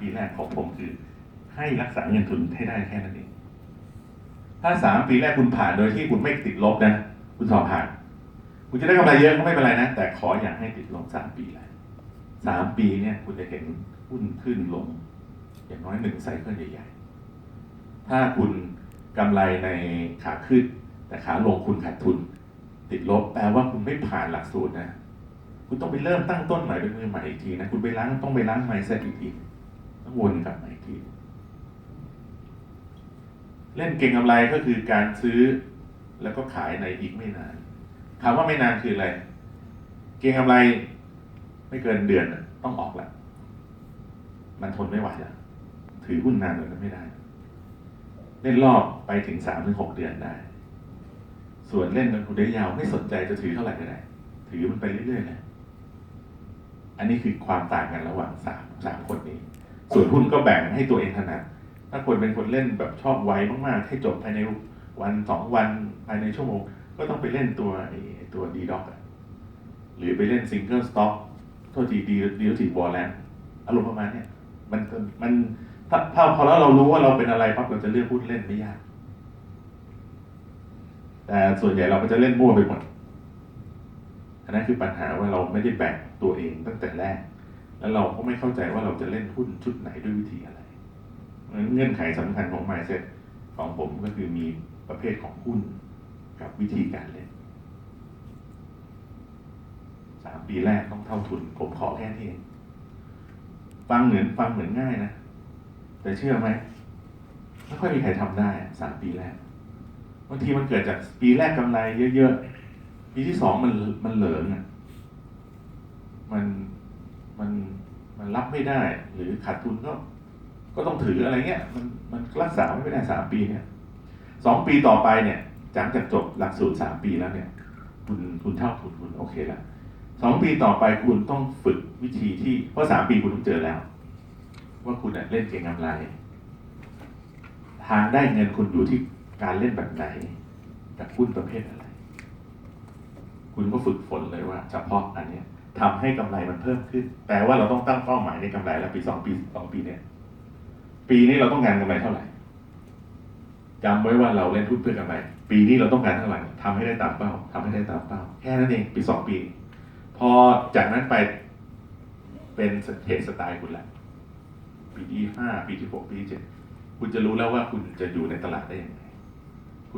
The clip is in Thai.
ปีแรกของผมคือ ให้รักษาเงินทุนให้ได้แค่นั้นเอง ถ้าสามปีแรกคุณผ่านโดยที่คุณไม่ติดลบนะ คุณสอบผ่าน คุณจะได้กำไรเยอะก็ไม่เป็นไรนะ แต่ขออย่าให้ติดลบสามปีแรกสามปีเนี่ยคุณจะเห็นหุ้นขึ้นลง อย่างน้อยหนึ่งไซเคิลใหญ่ๆ ถ้าคุณกำไรในขาขึ้น แต่ขาลงคุณขาดทุน ติดลบแปลว่าคุณไม่ผ่านหลักสูตรนะ คุณต้องไปเริ่มตั้งต้นใหม่เป็นมือใหม่อีกทีนะ คุณไปล้างต้องไปล้างไมเซ็ตอีกที ต้องวนกลับมาอีกทีเล่นเก่งกำไรก็คือการซื้อแล้วก็ขายในอีกไม่นานถามว่าไม่นานคืออะไร เก่งกำไร ไม่เกินเดือนต้องออกแล้วมันทนไม่ไหวแล้วถือหุ้นนานเลยก็ไม่ได้ เล่นรอบไปถึงสามถึงหกเดือนได้ ส่วนเล่นระยะยาวไม่สนใจจะถือเท่าไหร่ก็ได้ ถือมันไปเรื่อยๆนะอันนี้คือความต่างกันระหว่างสามสามคน ส่วนหุ้นก็แบ่งให้ตัวเองถนัดถ้าคนเป็นคนเล่นแบบชอบไวมากๆ ให้จบภายในวันสองวันภายในชั่วโมง ก็ต้องไปเล่นตัวตัวดีด็อกหรือไปเล่นซิงเกิลสต็อกโทษทีดีดีทีบอลแลนอารมณ์ประมาณเนี้ยมันมันถ้าถ้าพอแล้วเรารู้ว่าเราเป็นอะไรปั๊บเราจะเลือกหุ้นเล่นไม่ยาก แต่ส่วนใหญ่เราก็จะเล่นมั่วไปหมดอันนั้นคือปัญหาว่าเราไม่ได้แบ่งตัวเองตั้งแต่แรก แล้วเราก็ไม่เข้าใจว่าเราจะเล่นหุ้นชุดไหนด้วยวิธีอะไรเพราะฉะนั้นเงื่อนไขสำคัญของ mindset ของผมก็คือมีประเภทของหุ้นกับวิธีการเล่นสามปีแรกต้องเท่าทุน ผมขอแค่นี้เองฟังเหมือนฟังเหมือนง่ายนะ แต่เชื่อไหมไม่ค่อยมีใครทำได้สามปีแรกบางทีมันเกิดจากปีแรกกำไรเยอะๆปีที่สองมันมันเหลิงอะมัน รับไม่ได้หรือขาดทุนก็ ก็ต้องถืออะไรเงี้ย มันมันรักษาไม่ได้สามปีเนี่ยสองปีต่อไปเนี่ยหลังจากจบหลักสูตรสามปีแล้วเนี่ย คุณคุณเท่าทุนคุณโอเคแล้วสองปีต่อไปคุณต้องฝึกวิธีที่เพราะสามปีคุณต้องเจอแล้ว ว่าคุณเล่นเก่งกำไร ทางได้เงินคุณอยู่ที่การเล่นแบบไหนกับหุ้นประเภทอะไร คุณก็ฝึกฝนเลยว่า เฉพาะอันเนี้ย ทำให้กำไรมันเพิ่มขึ้น แปลว่าเราต้องตั้งเป้าหมายในกำไรแล้วปีสองปีสองปีเนี่ย ปีนี้เราต้องการกำไรเท่าไหร่จำไว้ว่าเราเล่นหุ้นเพื่อกำไร ปีนี้เราต้องการเท่าไหร่ทำให้ได้ตามเป้าทำให้ได้ตามเป้า แค่นั้นเองปีสองปี พอจากนั้นไปเป็นเหตุสไตล์คุณละปีที่ห้าปีที่หกปีที่เจ็ดคุณจะรู้แล้วว่าคุณจะอยู่ในตลาดได้ยังไง